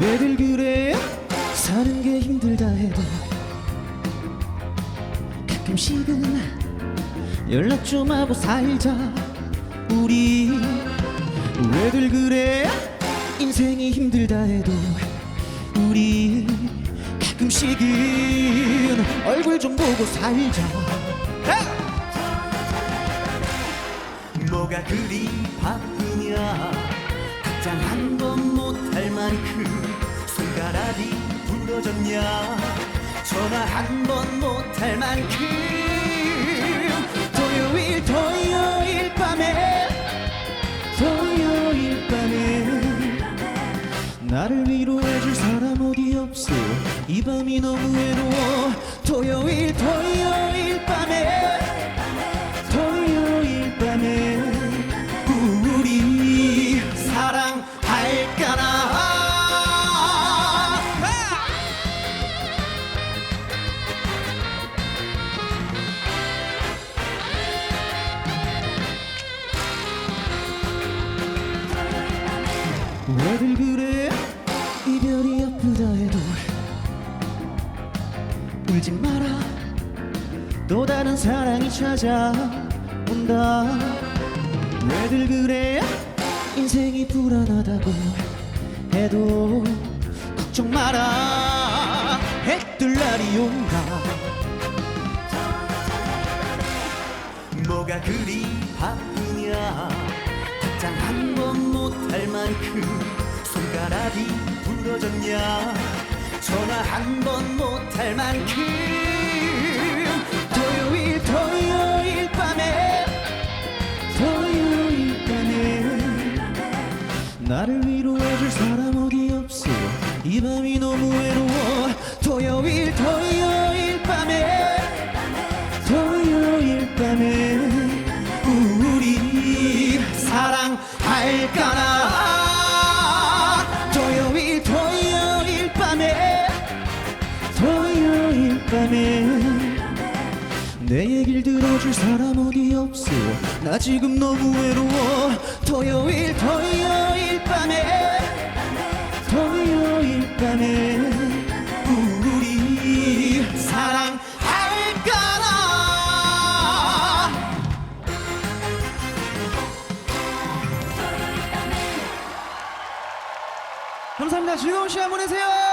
왜들 그래? 사는 게 힘들다 해도 가끔씩은 연락 좀 하고 살자. 우리 왜들 그래? 인생이 힘들다 해도 우리 가끔씩은 얼굴 좀 보고 살자. 뭐가 그리 바쁘냐 답장 한 번 못할 만큼 손가락이 부러졌냐? 전화 한 번 못할 만큼 토요일 토요일 밤에 토요일 밤에 나를 위로해줄 사람 어디 없어? 이 밤이 너무 외로워. 토요일 토요일 왜들 그래? 이별이 아프다 해도 울지 마라. 또 다른 사랑이 찾아온다. 왜들 그래? 인생이 불안하다고 해도 걱정 마라. 해뜰 날이 온다. 뭐가 그리 바쁘냐 답장 한 번 못할 만큼 손가락이 부러졌냐? 전화 한 번 못할 만큼 토요일 토요일 밤에 토요일 밤에 나를 위로해줄 사람 어디 없어? 이 밤이 너무 외로워. 토요일 토요일 밤에 토요일 밤에 까나 토요일 토요일 밤에 토요일 밤에 내 얘길 들어줄 사람 어디 없어. 나 지금 너무 외로워. 토요일 토요일 밤에 토요일 밤에 감사합니다. 즐거운 시간 보내세요